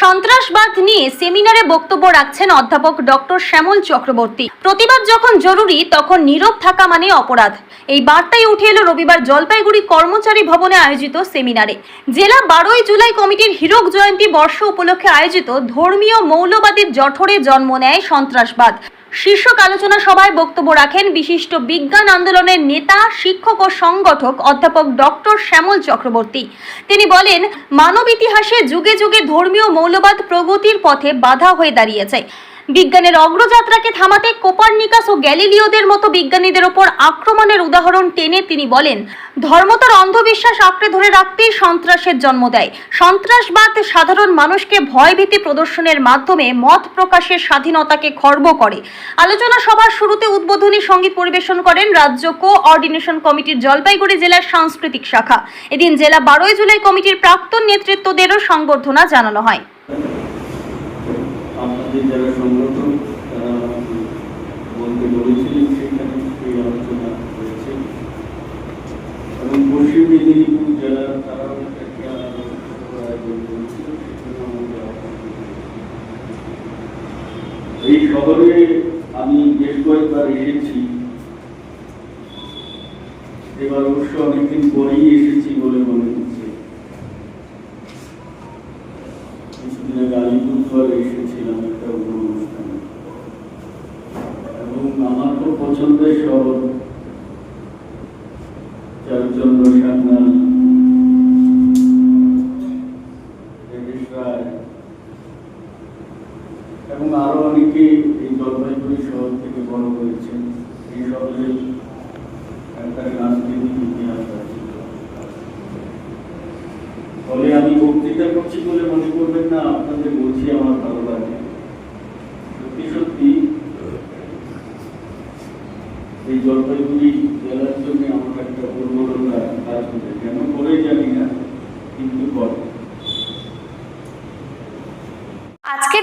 সন্ত্রাসবাদ নিয়ে সেমিনারে বক্তব্য রাখছেন অধ্যাপক ডক্টর শ্যামল চক্রবর্তী। প্রতিবাদ যখন জরুরি, তখন নীরব থাকা মানে অপরাধ। এই বার্তাই উঠে এলো রবিবার জলপাইগুড়ি কর্মচারী ভবনে আয়োজিত সেমিনারে। জেলা বারোই জুলাই কমিটির হীরক জয়ন্তী বর্ষ উপলক্ষে আয়োজিত ধর্মীয় মৌলবাদীর জঠরে জন্ম নেয় সন্ত্রাসবাদ। শীর্ষক আলোচনা সভায় বক্তব্য রাখেন বিশিষ্ট বিজ্ঞান আন্দোলনের নেতা, শিক্ষক ও সংগঠক অধ্যাপক ডক্টর শ্যামল চক্রবর্তী। তিনি বলেন, মানব ইতিহাসে যুগে যুগে ধর্মীয় মৌলবাদ প্রগতির পথে বাধা হয়ে দাঁড়িয়েছে। বিজ্ঞানের অগ্রযাত্রাকে থামাতে কোপার্নিকাস ও গ্যালিলিওদের মতো বিজ্ঞানীদের ওপর আক্রমণের উদাহরণ টেনে তিনি বলেন, ধর্মতার অন্ধবিশ্বাস আঁকড়ে ধরে রাখতেই সন্ত্রাসের জন্ম দেয়। সন্ত্রাসবাদ সাধারণ মানুষকে ভয়ভীতি প্রদর্শনের মাধ্যমে মত প্রকাশের স্বাধীনতাকে খর্ব করে। আলোচনা সভার শুরুতে উদ্বোধনী সংগীত পরিবেশন করেন রাজ্য কোঅর্ডিনেশন কমিটির জলপাইগুড়ি জেলার সাংস্কৃতিক শাখা। এদিন জেলা বারোই জুলাই কমিটির প্রাক্তন নেতৃত্বদেরও সংবর্ধনা জানানো হয়। সংগঠন, তারা বলতে বলেছিলেন সেখানে আলোচনা হয়েছে। এবং পশ্চিম মেদিনীপুর করেছিল। এই শহরে আমি বেশ কয়েকবার এসেছি। এবার অবশ্য অনেকদিন পরেই এসেছি বলে মনে হচ্ছে। আগে এসেছিলাম একটা অন্য অনুষ্ঠানে। এবং আমার খুব পছন্দের শহর, চারুচন্দ্র সান্যাল এবং আরও অনেকে এই জলপাইগুড়ি শহর থেকে বড় হয়েছেন এই শহরের একটা রাজনৈতিক ইতিহাস আছে। ফলে আমি বক্তৃতা করছি বলে মনে বলছি আমার ভালো লাগে। সত্যি সত্যি। এই জলপাইগুড়ি জেলার জন্য আমার একটা পরিবর্তন কাজ করে কেন করে জানি না কিন্তু করে আজকের